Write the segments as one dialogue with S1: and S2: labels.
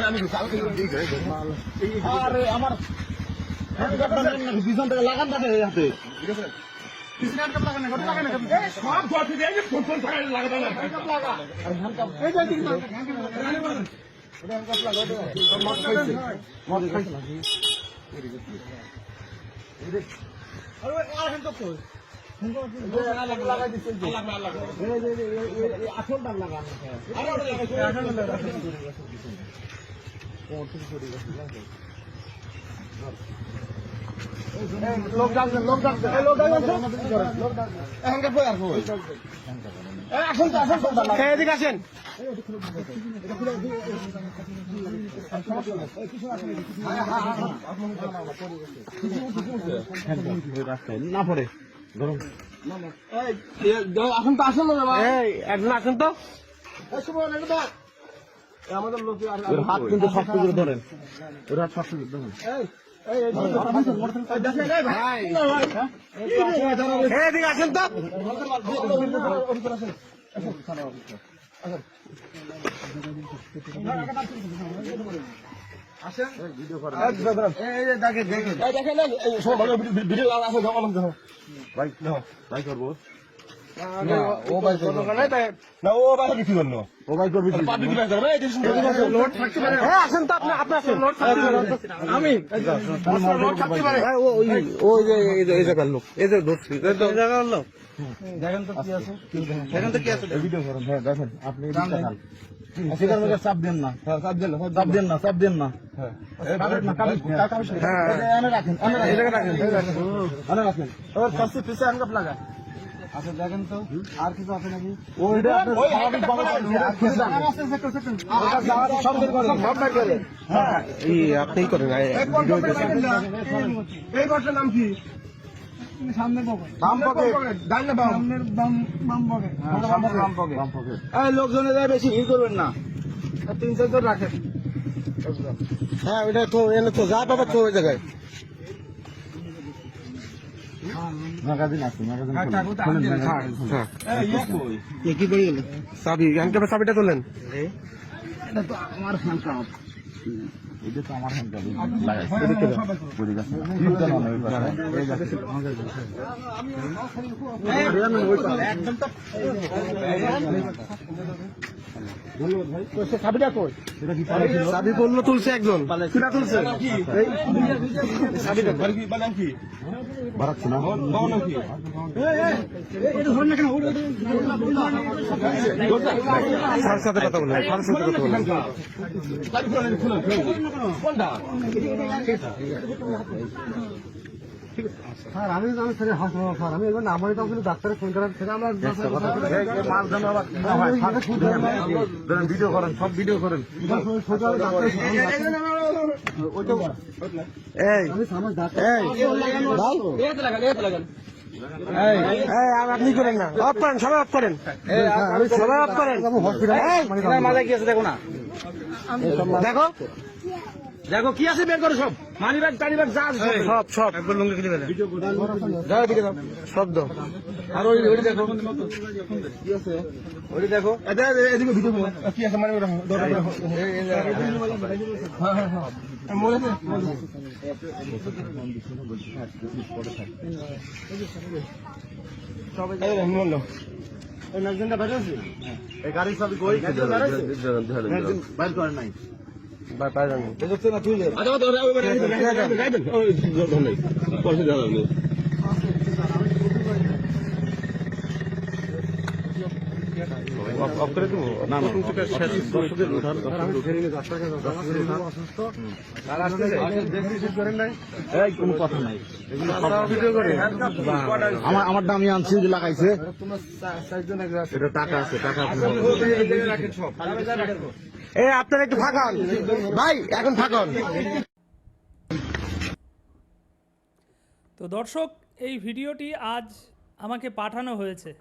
S1: আমি আরে আমার পিছন থেকে লাগান থাকে হাতে মদ খাইছে লোক লোক লোক লোক এখানকার আর আসুন। তো আসুন
S2: এদিকে আসেন
S1: না পড়ে। আসুন তো আসুন না
S2: একজন আসেন তো
S1: আমাদের লোক হাত কিন্তু শক্ত করে ধরেন ওর হাত শক্ত করে ধরেন
S2: আসেন তো হ্যাঁ আসেন তো আপনি আপনি আসেন।
S1: আমি।
S2: পারে। ওই ওই যে এই জায়গার লোক। এই যে ধরছি। জায়গার লোক।
S1: দেখেন তো কি আছে।
S2: এখান থেকে কি আছে।
S1: ভিডিও করেন হ্যাঁ দেখেন আপনি সেটার মধ্যে চাপ দেন না। চাপ দেন চাপ দেন না চাপ দেন না। হ্যাঁ। আচ্ছা দেখেন তো আর কিছু আছে নাকি? ওইটা হ্যাঁ
S2: এই আপনি করেন
S1: এই ঘরটার নাম কি? সামনের পকেট বাম পকেট। ডান বাম। সামনের বাম বাম পকেট। বাম পকেট। বাম পকেট। এই লোকজনে যায় বেশি ভিড় করবেন না। তিন চারজন রাখেন।
S2: হ্যাঁ ওইটা তো এনে তো যা পাবে তো ওই জায়গায়।
S1: ম্যাগাজিন আছে ম্যাগাজিন
S2: কি পড়ে গেল? চাবি চাবিটা তোলেন।
S1: আমার এটা তো আমার হ্যান্ডকাপ লাগাইছে পড়ে গেছে এই গেছে একদম তো ধন্যবাদ ভাই তো সে চাবিটা কই
S2: চাবি পড়ল তুলছে একজন
S1: কিরা তুলছে চাবিটা ঘর কি বানাম কি বাড়াচ্ছে না বাবা কি এটা ধর না কেন
S2: স্যার সাথে কথা বলেন স্যার সাথে কথা
S1: স্যার আমি আমি স্যার হাসপাতাল স্যার। আমি এবার তো কিন্তু ডাক্তারের ফোন করার থেকে আমরা ভিডিও করেন সব ভিডিও করেন।
S2: আপনি করেন না। অফ করেন সবাই অফ করেন। সবাই অফ করেন।
S1: দেখো না।
S2: দেখো
S1: কি আছে বের করো সব মানি ব্যাগ টানি ব্যাগ যা আছে
S2: সব সব একবার লুঙ্গি খুলে ফেলে
S1: যাও এদিকে যাও
S2: শব্দ
S1: আর ওই ওই দেখো কি আছে ওই দেখো এটা এদিকে ভিডিও কি আছে মানে ধরো হ্যাঁ হ্যাঁ হ্যাঁ মনে সবাই মনে ওই নাকজনটা বাইরে আছে এই গাড়ির সব কই বাইর করে নাই আমার আমার দামি আনছি যে লাগাইছে টাকা আছে টাকা আছে
S2: এ, আপনারা একটু ফাঁকান। ভাই, এখন ফাঁকান।
S3: তো দর্শক, এই ভিডিওটি আজ আমাকে পাঠানো হয়েছে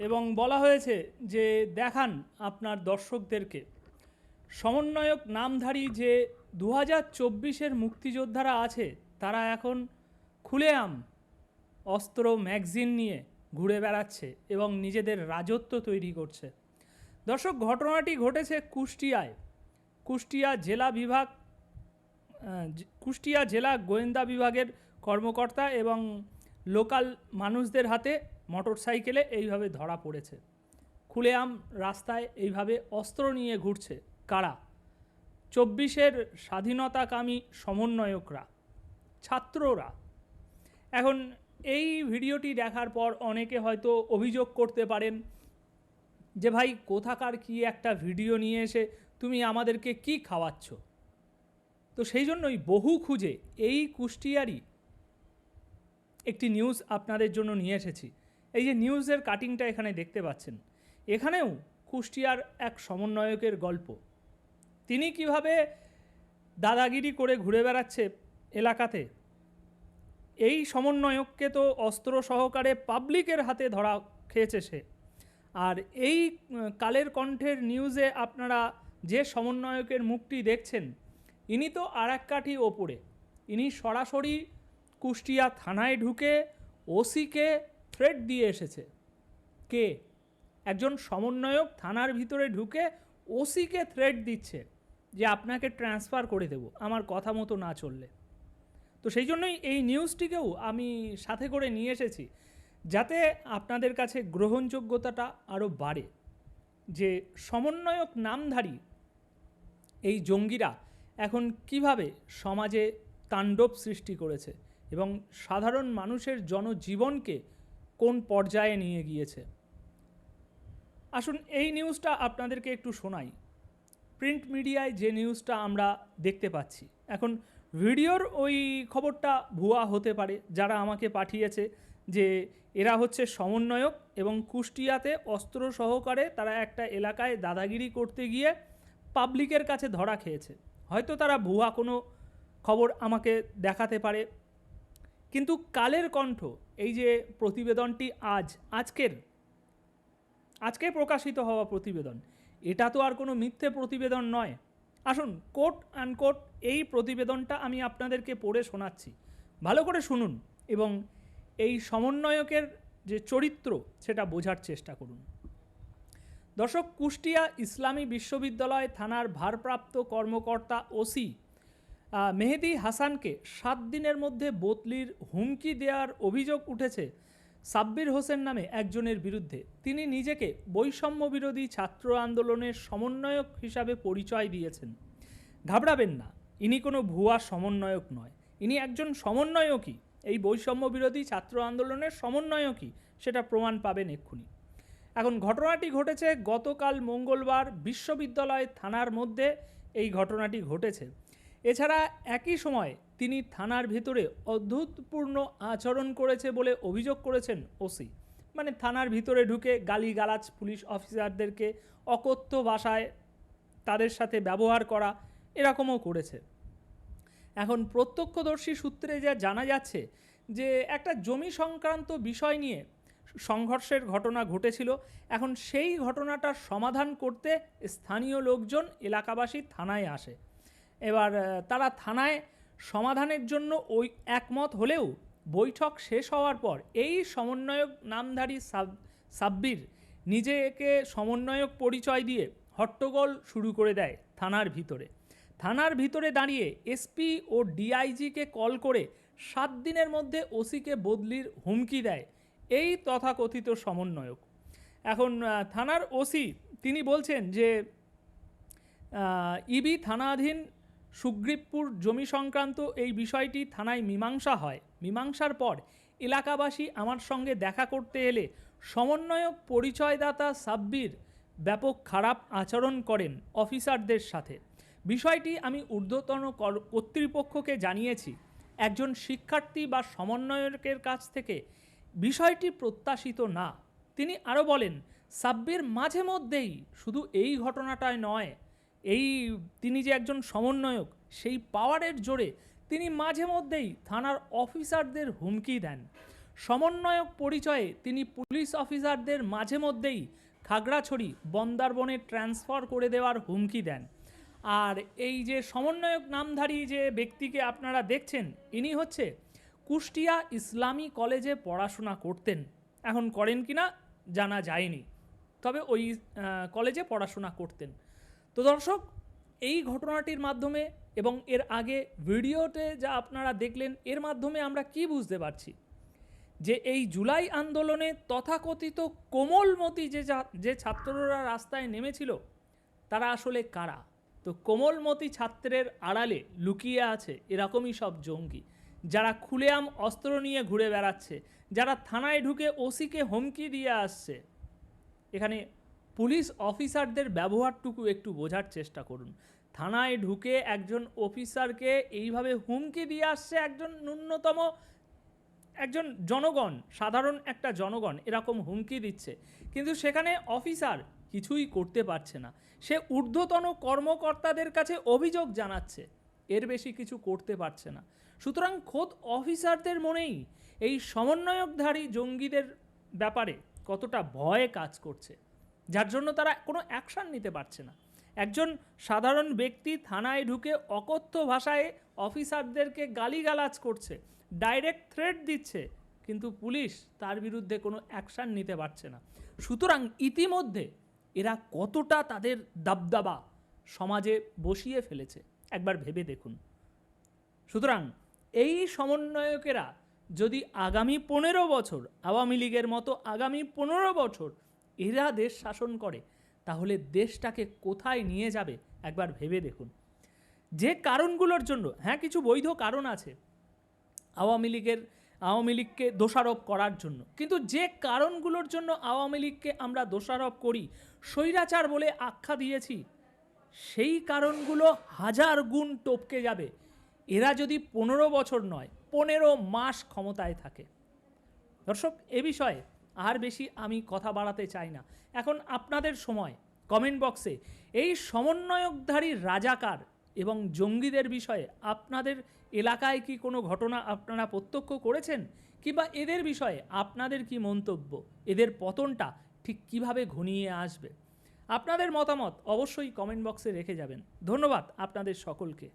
S3: এবং বলা হয়েছে যে দেখান আপনার দর্শকদেরকে। সমন্বয়ক নামধারী যে দু হাজার চব্বিশের মুক্তিযোদ্ধারা আছে, তারা এখন খুলেআম অস্ত্র ম্যাগজিন নিয়ে ঘুরে বেড়াচ্ছে এবং নিজেদের রাজত্ব তৈরি করছে। দর্শক, ঘটনাটি ঘটেছে কুষ্টিয়ায়। কুষ্টিয়া জেলা বিভাগ কুষ্টিয়া জেলা গোয়েন্দা বিভাগের কর্মকর্তা এবং লোকাল মানুষদের হাতে মোটর সাইকেলে এইভাবে ধরা পড়েছে। খুলেআম রাস্তায় এইভাবে অস্ত্র নিয়ে ঘুরছে কারা? চব্বিশের স্বাধীনতাকামী সমন্বয়করা, ছাত্ররা। এখন এই ভিডিওটি দেখার পর অনেকে হয়তো অভিযোগ করতে পারেন যে ভাই, কোথাকার কি একটা ভিডিও নিয়ে এসে তুমি আমাদেরকে কি খাওয়াচ্ছ? তো সেই জন্যই বহু খুঁজে এই কুষ্টিয়ারই একটি নিউজ আপনাদের জন্য নিয়ে এসেছি। এই যে নিউজের কাটিংটা এখানে দেখতে পাচ্ছেন। এখানেও কুষ্টিয়ার এক সমন্বয়কের গল্প। তিনি কীভাবে দাদাগিরি করে ঘুরে বেড়াচ্ছে এলাকাতে? এই সমন্বয়ককে তো অস্ত্র সহকারে পাবলিকের হাতে ধরা খেয়েছে সে। আর এই কালের কণ্ঠের নিউজে আপনারা যে সমন্বয়কের মুখটি দেখছেন, ইনি তো আর এক কাঠি ওপরে। ইনি সরাসরি কুষ্টিয়া থানায় ঢুকে ওসিকে থ্রেট দিয়ে এসেছে। কে? একজন সমন্বয়ক থানার ভিতরে ঢুকে ওসিকে থ্রেট দিচ্ছে যে আপনাকে ট্রান্সফার করে দেব, আমার কথা মতো না চললে। তো সেই জন্যই এই নিউজটিকেও আমি সাথে করে নিয়ে এসেছি। যাতে আপনাদের কাছে গ্রহণযোগ্যতাটা আরও বাড়ে, যে সমন্বয়ক নামধারী এই জঙ্গিরা এখন কীভাবে সমাজে তাণ্ডব সৃষ্টি করেছে এবং সাধারণ মানুষের জনজীবনকে কোন পর্যায়ে নিয়ে গিয়েছে। আসুন এই নিউজটা আপনাদেরকে একটু শোনাই। প্রিন্ট মিডিয়ায় যে নিউজটা আমরা দেখতে পাচ্ছি, এখন ভিডিওর ওই খবরটা ভুয়া হতে পারে, যারা আমাকে পাঠিয়েছে যে এরা হচ্ছে সমন্বয়ক এবং কুষ্টিয়াতে অস্ত্র সহকারে তারা একটা এলাকায় দাদাগিরি করতে গিয়ে পাবলিকের কাছে ধরা খেয়েছে। হয়তো তারা ভুয়া কোনো খবর আমাকে দেখাতে পারে। কিন্তু কালের কণ্ঠ, এই যে প্রতিবেদনটি আজ, আজকের, আজকে প্রকাশিত হওয়া প্রতিবেদন, এটা তো আর কোনো মিথ্যে প্রতিবেদন নয়। আসুন কোট আনকোট এই প্রতিবেদনটা আমি আপনাদেরকে পড়ে শোনাচ্ছি। ভালো করে শুনুন এবং এই সমন্বয়কের যে চরিত্র, সেটা বোঝার চেষ্টা করুন। দর্শক, কুষ্টিয়া ইসলামী বিশ্ববিদ্যালয় থানার ভারপ্রাপ্ত কর্মকর্তা ওসি মেহেদি হাসানকে সাত দিনের মধ্যে বদলির হুমকি দেওয়ার অভিযোগ উঠেছে সাব্বির হোসেন নামে একজনের বিরুদ্ধে। তিনি নিজেকে বৈষম্য বিরোধী ছাত্র আন্দোলনের সমন্বয়ক হিসাবে পরিচয় দিয়েছেন। ঘাবড়াবেন না, ইনি কোনো ভুয়া সমন্বয়ক নয়, ইনি একজন সমন্বয়কই। এই বৈষম্য বিরোধী ছাত্র আন্দোলনের সমন্বয়কই সেটা প্রমাণ পাবেন এক্ষুনি। এখন ঘটনাটি ঘটেছে গতকাল মঙ্গলবার বিশ্ববিদ্যালয় থানার মধ্যে এই ঘটনাটি ঘটেছে। এছাড়া একই সময় তিনি থানার ভিতরে অদ্ভুতপূর্ণ আচরণ করেছে বলে অভিযোগ করেছেন ওসি। মানে থানার ভিতরে ঢুকে গালিগালাজ পুলিশ অফিসারদেরকে অকথ্য ভাষায় তাদের সাথে ব্যবহার করা এরকমও করেছে। এখন প্রত্যক্ষদর্শী সূত্রে যা জানা যাচ্ছে যে একটা জমি সংক্রান্ত বিষয় নিয়ে সংঘর্ষের ঘটনা ঘটেছিল, এখন সেই ঘটনাটার সমাধান করতে স্থানীয় লোকজন এলাকাবাসী থানায় আসে। এবার তারা থানায় সমাধানের জন্য ওই একমত হলেও বৈঠক শেষ হওয়ার পর এই সমন্বয়ক নামধারী সাব, সাব্বির নিজেকে সমন্বয়ক পরিচয় দিয়ে হট্টগোল শুরু করে দেয় থানার ভিতরে। থানার ভিতরে দাঁড়িয়ে এসপি ও ডিআইজিকে কল করে সাত দিনের মধ্যে ওসিকে বদলির হুমকি দেয়। এই তথাকথিত সমন্বয়ক। এখন থানার ওসি তিনি বলছেন যে ইবি থানাধীন সুগ্রীবপুর জমি সংক্রান্ত এই বিষয়টি থানায় মীমাংসা হয়। মীমাংসার পর এলাকাবাসী আমার সঙ্গে দেখা করতে এলে সমন্বয়ক পরিচয়দাতা সাব্বির ব্যাপক খারাপ আচরণ করেন অফিসারদের সাথে। বিষয়টি আমি ঊর্ধ্বতন কর- কর্তৃপক্ষকে জানিয়েছি। একজন শিক্ষার্থী বা সমন্বয়কের কাছ থেকে বিষয়টি প্রত্যাশিত না। তিনি আরও বলেন, সাব্বির মাঝে মধ্যেই শুধু এই ঘটনাটায় নয়, এই তিনি যে একজন সমন্বয়ক, সেই পাওয়ারের জোরে তিনি মাঝে মধ্যেই থানার অফিসারদের হুমকি দেন। সমন্বয়ক পরিচয়ে তিনি পুলিশ অফিসারদের মাঝে মধ্যেই খাগড়াছড়ি, বন্দারবনে ট্রান্সফার করে দেওয়ার হুমকি দেন। আর এই যে সমন্বয়ক নামধারী যে ব্যক্তিকে আপনারা দেখছেন, ইনি হচ্ছে কুষ্টিয়া ইসলামী কলেজে পড়াশোনা করতেন। এখন করেন কি না জানা যায়নি, তবে ওই কলেজে পড়াশোনা করতেন। তো দর্শক, এই ঘটনাটির মাধ্যমে এবং এর আগে ভিডিওতে যা আপনারা দেখলেন, এর মাধ্যমে আমরা কি বুঝতে পারছি? যে এই জুলাই আন্দোলনে তথাকথিত কোমলমতি যে যে ছাত্ররা রাস্তায় নেমেছিল, তারা আসলে কারা? তো কোমলমতি ছাত্রের আড়ালে লুকিয়ে আছে এরকমই সব জঙ্গি। যারা খুলেআম অস্ত্র নিয়ে ঘুরে বেড়াচ্ছে, যারা থানায় ঢুকে ওসিকে হুমকি দিয়ে আসছে। এখানে পুলিশ অফিসারদের ব্যবহারটুকু একটু বোঝার চেষ্টা করুন। থানায় ঢুকে একজন অফিসারকে এইভাবে হুমকি দিয়ে আসছে একজন ন্যূনতম একজন জনগণ, সাধারণ একটা জনগণ, এরকম হুমকি দিচ্ছে। কিন্তু সেখানে অফিসার কিছুই করতে পারছে না। সে ঊর্ধ্বতন কর্মকর্তাদের কাছে অভিযোগ জানাচ্ছে। এর বেশি কিছু করতে পারছে না। সুতরাং খোদ অফিসারদের মনেই এই সমন্বয়কধারী জঙ্গিদের ব্যাপারে কতটা ভয় কাজ করছে। যার জন্য তারা কোনো অ্যাকশান নিতে পারছে না। একজন সাধারণ ব্যক্তি থানায় ঢুকে অকথ্য ভাষায় অফিসারদেরকে গালিগালাজ করছে, ডাইরেক্ট থ্রেট দিচ্ছে, কিন্তু পুলিশ তার বিরুদ্ধে কোনো অ্যাকশান নিতে পারছে না। সুতরাং ইতিমধ্যে এরা কতটা তাদের দাবদাবা সমাজে বসিয়ে ফেলেছে? একবার ভেবে দেখুন। সুতরাং এই সমন্বয়কেরা যদি আগামী পনেরো বছর আওয়ামী লীগের মতো আগামী পনেরো বছর এরা দেশ শাসন করে, তাহলে দেশটাকে কোথায় নিয়ে যাবে? একবার ভেবে দেখুন। যে কারণগুলোর জন্য হ্যাঁ কিছু বৈধ কারণ আছে। আওয়ামী লীগের আওয়ামী লীগকে দোষারোপ করার জন্য। কিন্তু যে কারণগুলোর জন্য আওয়ামী লীগকে আমরা দোষারোপ করি, স্বৈরাচার বলে আখ্যা দিয়েছি, সেই কারণগুলো হাজার গুণ টপকে যাবে। এরা যদি পনেরো বছর নয়, পনেরো মাস ক্ষমতায় থাকে। দর্শক, এ বিষয়ে আর বেশি আমি কথা বাড়াতে চাই না। এখন আপনাদের সময় কমেন্ট বক্সে এই সমন্বয়কধারী রাজাকার এবং জঙ্গিদের বিষয়ে আপনাদের এলাকায় কি কোনো ঘটনা আপনারা প্রত্যক্ষ করেছেন? কিংবা এদের বিষয়ে আপনাদের কি মন্তব্য? এদের পতনটা ঠিক কীভাবে ঘনিয়ে আসবে? আপনাদের মতামত অবশ্যই কমেন্ট বক্সে রেখে যাবেন। ধন্যবাদ আপনাদের সকলকে।